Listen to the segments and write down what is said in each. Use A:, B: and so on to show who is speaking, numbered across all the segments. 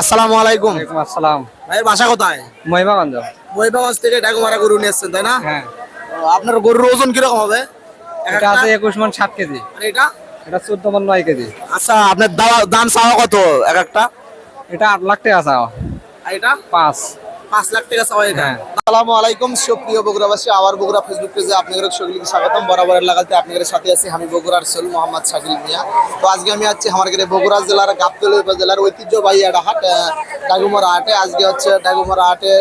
A: আসসালামু আলাইকুম।
B: আসসালাম।
A: ভাইয়ের বাসা কোথায়?
B: মহিমাগঞ্জ।
A: মহিমাগঞ্জ থেকে ডাকুমারা গরু নিয়ে এসছেন তাই না?
B: হ্যাঁ।
A: আপনার গরুর ওজন কীরকম হবে?
B: এটা
A: একটা?
B: আছে একুশ মন সাত কেজি।
A: এটা?
B: এটা চোদ্দ মন নয় কেজি।
A: আচ্ছা আপনার দাম চাওয়া কত এক একটা?
B: এটা আট লাখ টাকা
A: চাওয়া। এটা?
B: পাঁচ।
A: পাঁচ লাখ টাকা এটা
B: হ্যাঁ।
A: আসসালামু আলাইকুম সুপ্রিয় বগুড়াবাসী আবার বগুড়া ফেসবুক পেজে আপনাদের সকলকে স্বাগতম। বরাবর লাগাতে আপনাদের সাথে আছি আমি বগুড়ার সোল মোহাম্মদ শাকিল মিয়া। তো আজকে আমি আছি আমার ঘরে বগুড়া জেলার গাবতলী উপজেলার ঐতিহ্যবাহী একটা হাট আহ, ডাগুমারা হাটে। আজকে হচ্ছে ডাগুমারা হাটে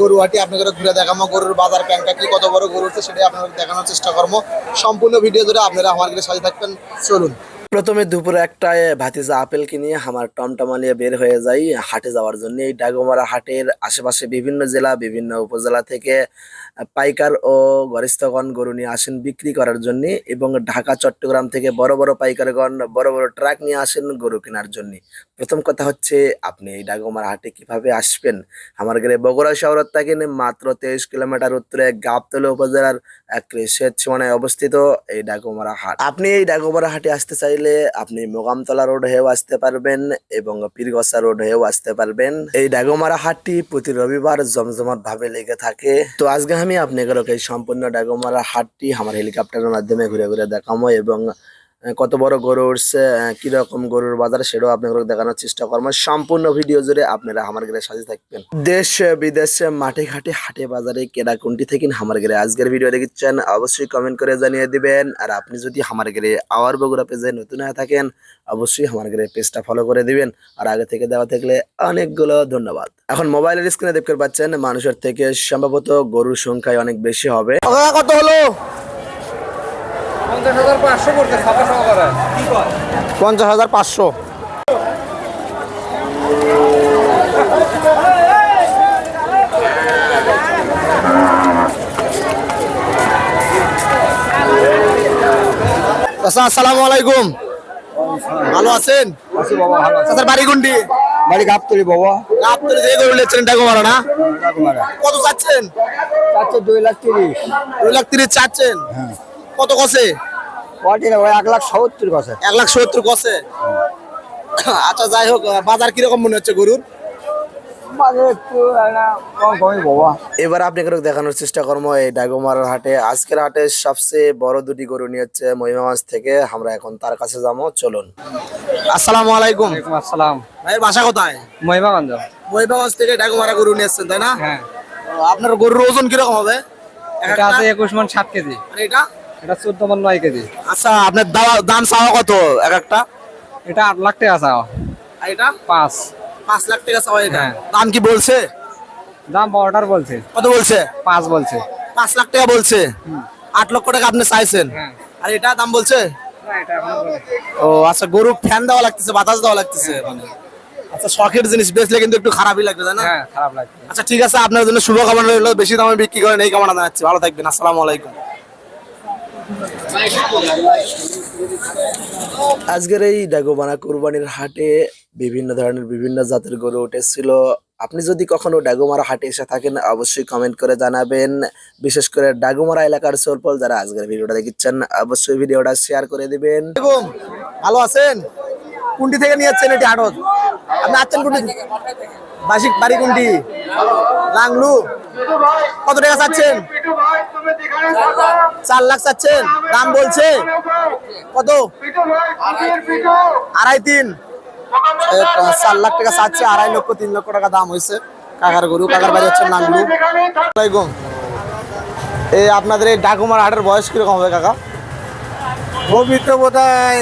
A: গরু হাটি আপনাদের ঘুরে দেখাবো। গরুর বাজার ক্যাংটা কি কত বড় গরু হচ্ছে সেটাই আপনাদের দেখানোর চেষ্টা করব। সম্পূর্ণ ভিডিও ধরে আপনারা আমার ঘরে সাথে থাকবেন। চলুন। প্রথমে দুপুরে একটায় ভাতিজা আপেল কিনে আমার টমটমা নিয়ে বের হয়ে যাই হাটে যাওয়ার জন্য। এই ডাগমারা হাটের আশেপাশে বিভিন্ন জেলা, বিভিন্ন উপজেলা থেকে পাইকার ও গরিষ্ঠগণ গরু নিয়ে আসেন বিক্রি করার জন্য এবং ঢাকা, চট্টগ্রাম থেকে বড় বড় পাইকারগণ বড় বড় ট্রাক নিয়ে আসেন গরু কেনার জন্য। প্রথম কথা হচ্ছে, আপনি এই ডাগমারা হাটে কীভাবে আসবেন? আমার ঘরে বগুড়া শহর থেকে মাত্র তেইশ কিলোমিটার উত্তরে গাবতলা উপজেলার এক সীমানায় অবস্থিত এই ডাকুমারা হাট। আপনি এই ডাকুমারা হাটে আসতে চাইলে আপনি মোগামতলা রোড হয়েও আসতে পারবেন এবং পীরগসা রোড হয়েও আসতে পারবেন। এই ডাকুমারা হাটটি প্রতি রবিবার জমজমাট ভাবে লেগে থাকে। তো আজকে আমি আপনাদেরকে সম্পূর্ণ ডাগমারা হাটটি আমার হেলিকপ্টারের মাধ্যমে ঘুরে ঘুরে দেখামো এবং কত বড় গরু উঠছে কীরকম গরুর বাজার সেটাও আপনাদের দেখানোর চেষ্টা করব। সম্পূর্ণ ভিডিও জুড়ে আপনারা আমার ঘরে সাজে থাকবেন। দেশ, বিদেশে, মাঠে ঘাটে, হাটে বাজারে কেনা কোনটি থেকে আমার ঘরে আজকের ভিডিও দেখছেন, অবশ্যই কমেন্ট করে জানিয়ে দিবেন। আর আপনি যদি আমার ঘরে আওয়ার বগুড়া পেজে নতুন হয়ে থাকেন, অবশ্যই আমার ঘরে পেজটা ফলো করে দিবেন। আর আগে থেকে দেওয়া থাকলে অনেকগুলো ধন্যবাদ। এখন মোবাইলের স্ক্রিনে দেখতে পাচ্ছেন, মানুষের থেকে সম্ভবত গরুর সংখ্যায় অনেক বেশি হবে। কত হলো?
B: পঞ্চাশ হাজার পাঁচশো
A: আসসালামু আলাইকুম। ভালো আছেন? আপনার বাড়ি কোনটি?
B: বাড়ি গাবতলি বাবা।
A: আপনি যে গরু নিচ্ছেন টাকা না? কত চাচ্ছেন?
B: চারশো দুই লাখ তিরিশ।
A: দুই লাখ তিরিশ চাচ্ছেন? কত কষে
B: এক লাখ সত্তর কাছে
A: এক লাখ সত্তর কষে আচ্ছা যাই হোক বাজার কীরকম মনে হচ্ছে গরুর? এবার আপনাকে দেখানোর চেষ্টা করব এই ডাগোমার হাটে। আজকের হাটে সবচেয়ে বড় দুটি গরু নিয়ে হচ্ছে মহিমাগঞ্জ থেকে আমরা এখন তার কাছে যাব। চলুন। আসসালামু আলাইকুম।
B: আসসালাম।
A: ভাইয়ের বাসা কোথায়?
B: মহিমাগঞ্জ।
A: মহিমাগঞ্জ থেকে ডাগোমারা গরু নিয়ে এসছেন তাই না?
B: হ্যাঁ।
A: আপনার গরুর ওজন কীরকম হবে?
B: এটা আছে একুশ মন সাত কেজি।
A: এটা?
B: এটা চোদ্দ মন নয় কেজি।
A: আচ্ছা আপনার দাম দাম চাওয়া কত এক একটা?
B: এটা আট লাখ টাকা চাও
A: আর এটা?
B: পাঁচ।
A: পাঁচ লাখ টাকা চাওয়া এটা?
B: হ্যাঁ।
A: দাম কি বলছে?
B: দাম অর্ডার বলছে।
A: কত বলছে?
B: পাঁচ বলছে।
A: পাঁচ লাখ টাকা বলছে? আট লক্ষ টাকা আপনি চাইছেন?
B: হ্যাঁ।
A: আর এটা দাম বলছে? ও আচ্ছা গরু ফ্যান দেওয়া লাগতেছে বাতাস দেওয়া লাগতেছে মানে। আচ্ছা শখের জিনিস বেচলে কিন্তু একটু খারাপই লাগবে তাই না?
B: হ্যাঁ খারাপ লাগছে
A: আচ্ছা ঠিক আছে আপনার জন্য শুভ কামনা রইল। বেশি দামে বিক্রি করেন এই কামনা জানাচ্ছি। ভালো থাকবেন আসসালামু আলাইকুম। আজকের এই ডাগোবানা কুরবানির হাটে বিভিন্ন ধরনের বিভিন্ন জাতের গরু উঠেছিল। আপনি যদি কখনো ডাগুমারা হাটে এসে থাকেন, অবশ্যই কমেন্ট করে জানাবেন। বিশেষ করে ডাগুমারা এলাকার সোলপল যারা আজকের ভিডিওটা দেখছেন অবশ্যই ভিডিওটা শেয়ার করে দিবেন। ভালো আছেন? কোনটি থেকে নিয়েছেন এটি হাটত। আপনি আছেন কোনটি বাসিক বাড়ি কোনটি লাংলু। কত টাকা চাচ্ছেন? চার লাখ চাচ্ছেন। দাম বলছে। কত? আড়াই তিন। চার লাখ টাকা চাচ্ছে, আড়াই লক্ষ, তিন লক্ষ টাকা দাম হয়েছে। কাকার গরু, কাকার বাড়ি হচ্ছে এই আপনাদের এই ডাকুমার হাটের বয়স কীরকম হবে, কাকা?
C: পবিত্র বোধ হয়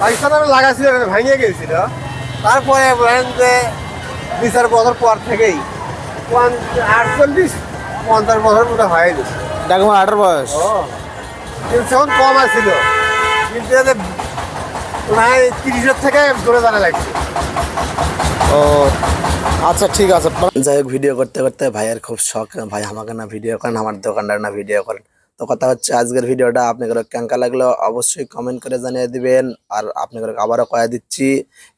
C: পাকিস্তান লাগাছিল ভেঙে গেছিল। তারপরে বলেন যে দুই চার বছর পর থেকেই আটচল্লিশ, পঞ্চাশ বছর মতো হয়ে গেছে
A: ডাকুমার আঠারো বয়স।
C: কিন্তু তখন কম আসছিল কিন্তু প্রায় তিরিশের থেকে দূরে দাঁড়া লাগছে।
A: ও আচ্ছা ঠিক আছে। যাই হোক ভিডিও করতে করতে ভাইয়ের খুব শখ। ভাই আমাকে না ভিডিও করেন আমার দোকানদার না ভিডিও করেন। তো কথা হচ্ছে, আজকের ভিডিওটা আপনাদের কেঙ্কা লাগল, অবশ্যই কমেন্ট করে জানিয়ে দিবেন। আর আপনাদের আবারও কয়ে দিচ্ছি,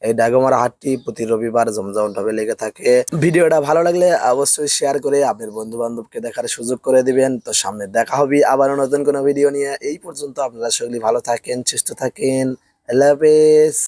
A: এই ডাগমারা হাটটি প্রতি রবিবার জমজমভাবে লেগে থাকে। ভিডিওটা ভালো লাগলে অবশ্যই শেয়ার করে আপনার বন্ধু বান্ধবকে দেখার সুযোগ করে দিবেন। তো সামনে দেখা হবে আবারও নতুন কোনো ভিডিও নিয়ে। এই পর্যন্ত আপনারা সকলেই ভালো থাকেন, সুস্থ থাকেন। আল্লাহ হাফেজ।